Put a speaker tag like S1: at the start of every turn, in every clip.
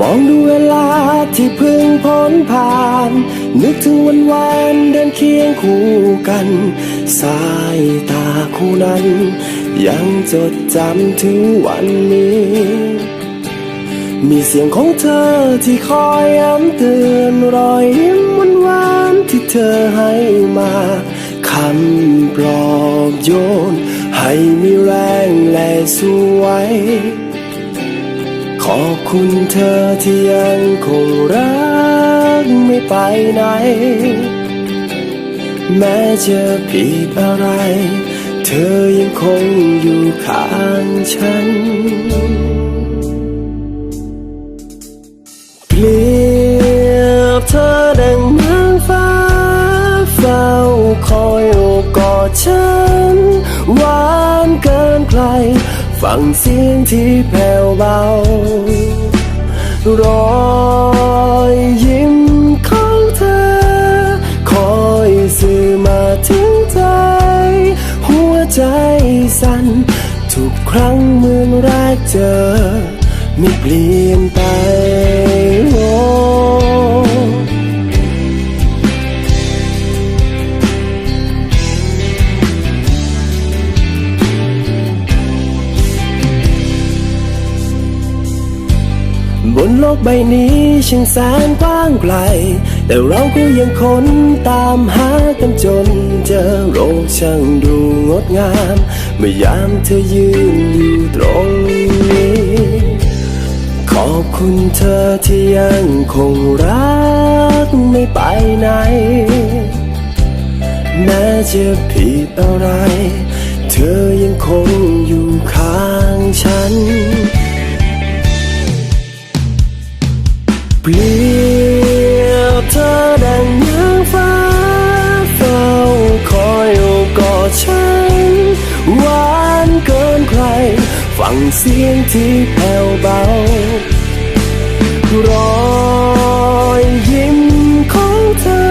S1: มองดูเวลาที่เพิ่งพ้นผ่าน นึกถึงวันวานเดินเคียงคู่กัน สายตาคู่นั้น ยังจดจำถึงวันนี้ มีเสียงของเธอที่คอยย้ำเตือนรอยยิ้มวานวานที่เธอให้มาคำปลอบโยน ให้มีแรงและสู้ไว้ ขอบคุณเธอที่ยังคงรักไม่ไปไหน แม้จะผิดอะไร เธอยังคงอยู่ข้างฉัน เปรียบเธอดังเมืองฟ้า เฝ้าคอยโอบกอดฉัน หวานเกินใคร ฟังเสียงที่แผ่วเบา รอยยิ้มของเธอ คอยสื่อมาถึงใจ หัวใจสั่น ทุกครั้งเมื่อแรกเจอไม่เปลี่ยนไป บนโลกใบนี้ช่างแสนกว้างไกล แต่เราก็ยังค้นตามหากันจนเจอโลกช่างดูงดงาม เมื่อยามเธอยืนอยู่ตรงนี้ ขอบคุณเธอที่ยังคงรักไม่ไปไหน แม้จะผิดอะไร เธอยังคงอยู่ข้างฉัน เปรียบเธอดังนางฟ้าเฝ้าคอยโอกอดฉันหวานเกินใคร ฟังเสียงที่แผ่วเบารอยยิ้มของเธอ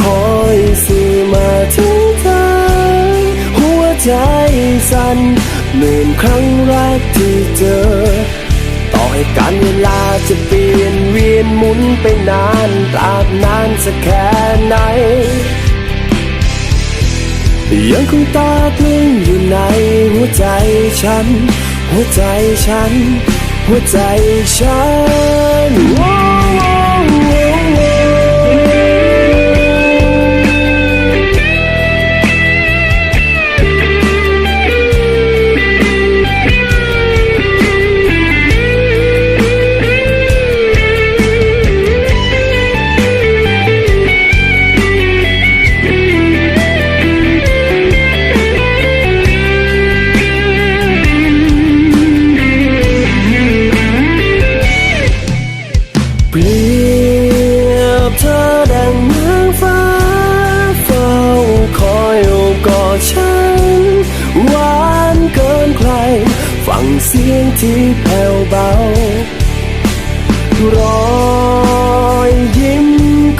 S1: คอยสื่อมาถึงเธอ หัวใจสั่นเหมือนครั้งแรกที่เจอ ให้การเวลาจะเปลี่ยนเวียนหมุนไปนานตราบนานสักแค่ไหน ยังคงตาตรึงอยู่ในหัวใจฉัน หัวใจฉัน หัวใจฉัน ฟังเสียงที่แผ่วเบารอยยิ้ม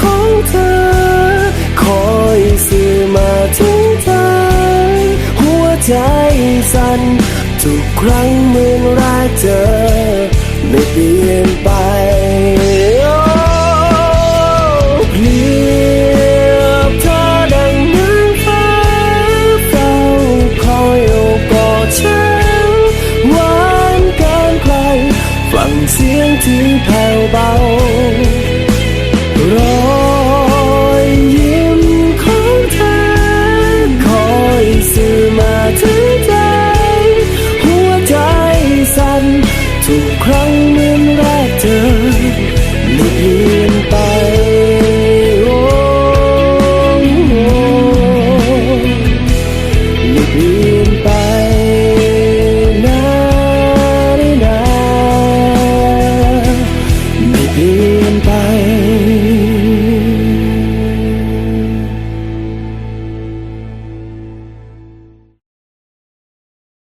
S1: ของเธอ คอยสื่อมาถึงเธอ หัวใจสั่นทุกครั้งเมื่อแรกเจอไม่เปลี่ยนไป เสียงที่แผ่วเบา